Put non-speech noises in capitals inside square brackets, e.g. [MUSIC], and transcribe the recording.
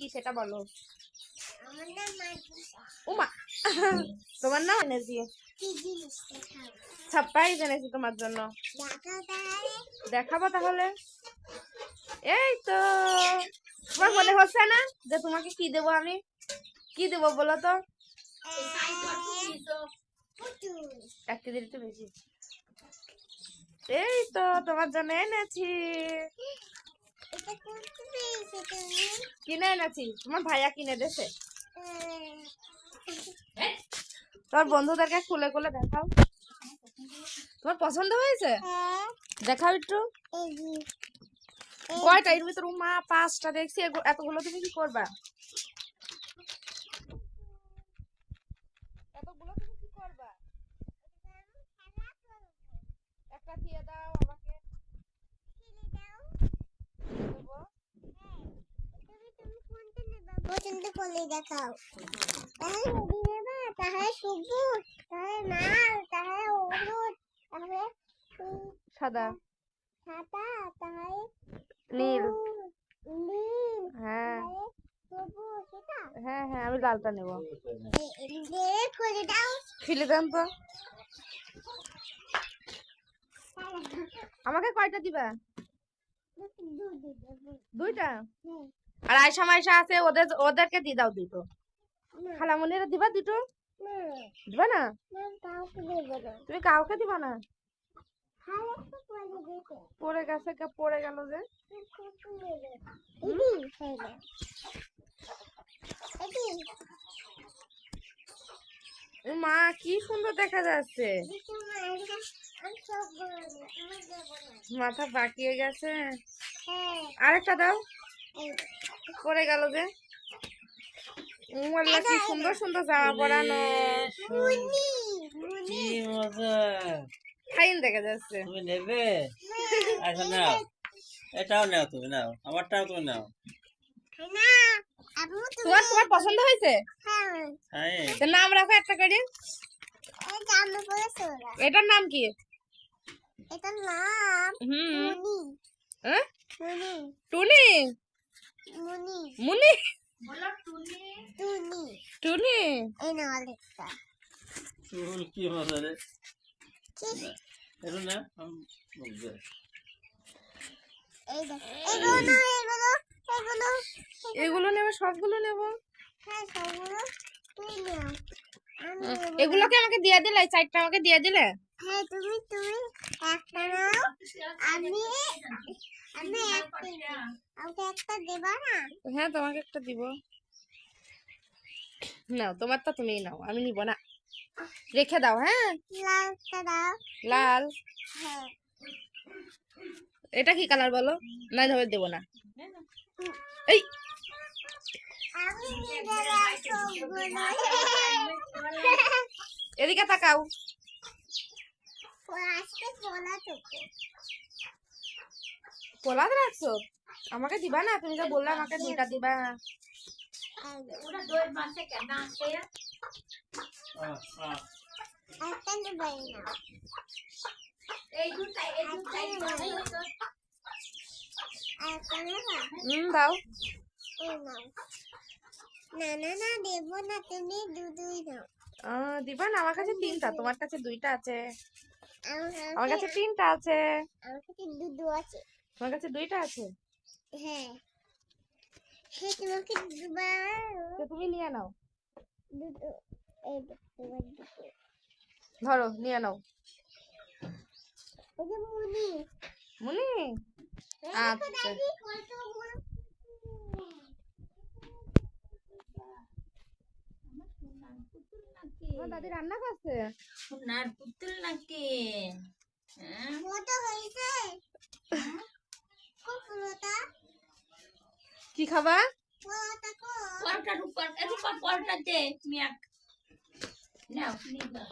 কি সেটা বলো? উমা। তোমার নাম এনেছি। সারপ্রাইজ এনেছি তোমার জন্য। দেখাবো তাহলে। এই তো। তোমার মনে হচ্ছে না যে তোমাকে কি দেবো আমি? কি দেবো বলো তো? এক কেজির একটু বেশি। এই তো তোমার জন্য এনেছি। কিনে এনেছি। তোমার ভাইয়া কিনে দেছে আহ, তোমার বন্ধুদেরকে খুলে খুলে দেখাও। তোমার পছন্দ হয়েছে? হ্যাঁ। দেখাও একটু। কয়টা? এর ভিতর মা পাঁচটা দেখছি। এতগুলো তুমি কি করবা? এতগুলো তুমি কি করবা? একটা দিয়ে দাও আমাকে দেবো পছন্দ দেখাও। তাহলে হলুদ নেবা তাহলে সবুজ তাহলে লাল তাহলে হলুদ তাহলে সাদা। সাদা তাহলে নীল। নীল হ্যাঁ। সবুজ হ্যাঁ হ্যাঁ আমি লালটা নেব। ফিলে দেন তো। আমাকে কয়টা দেবো? দুইটা? আর আয়সা আছে ওদের ওদেরকে দিয়ে দাও দুটো। দিবা দুটো? দিবা না। তুমি কাউকে দিবা না। পড়ে গেছে। পড়ে গেল যে। মা কি সুন্দর দেখা যাচ্ছে। মাথা বাকিয়ে গেছে। আরেকটা দাও। পড়ে গেল যে। উমাল্লা কি সুন্দর সুন্দর জামা পরানো। মুনি, মুনি। ফাইন দেখা যাচ্ছে। তুমি নেবে? আচ্ছা নাও। এটাও নাও তুমি নাও। আমারটাও তুমি নাও। তোমার তোমার পছন্দ হয়েছে? হ্যাঁ, হ্যাঁ নাম রাখো একটা করে। এই জামা পরেছো ওরা। এটার নাম কি? এটার নাম হুম। হ্যাঁ? টুনি? মুনি, মুনি? টুনি। চুল কি মজা রে? না? এগুলো নেবে সবগুলো নেব। হ্যাঁ, এগুলোকে আমাকে দিয়ে দিলে? চারটা আমাকে দিয়ে দিলে? হ্যাঁ, তুমি তুমি একটা নাও। আমি একটা দেবা না? হ্যাঁ তোমাকে একটা দিব। নাও তোমারটা তুমিই নাও আমি নিব না। রেখে দাও হ্যাঁ? লালটা দাও। লাল। হ্যাঁ। এটা কি কালার বলো? না ধরে দেবো না। এই! এদিকে তাকাও। পোলাদ রাখছো? আমাকে দিবা না? তুমি তো বললে আমাকে দুইটা দিবা। হুম দাও। না না না দেবো না? তুমি দিবা না আমার কাছে তিনটা। তোমার কাছে দুইটা আছে। আমার কাছে তিনটা আছে। আমার কাছে দুধু আছে। তোমার কাছে দুইটা আছে? হ্যাঁ। হ্যাঁ তোমাকে দুবার। তো তুমি নিয়ে নাও। দুটো। এই তোমার দুটো। ধরো নিয়ে নাও। ওই যে মুনি। মুনি? আচ্ছা। দাদি রান্না করছে। সোনার পুতুল নাকি? হ্যাঁ। হয়েছে? [LAUGHS] কি খাবা পুরোটা রূপার রূপা পরোটা দে তুমি এক নাও যাও।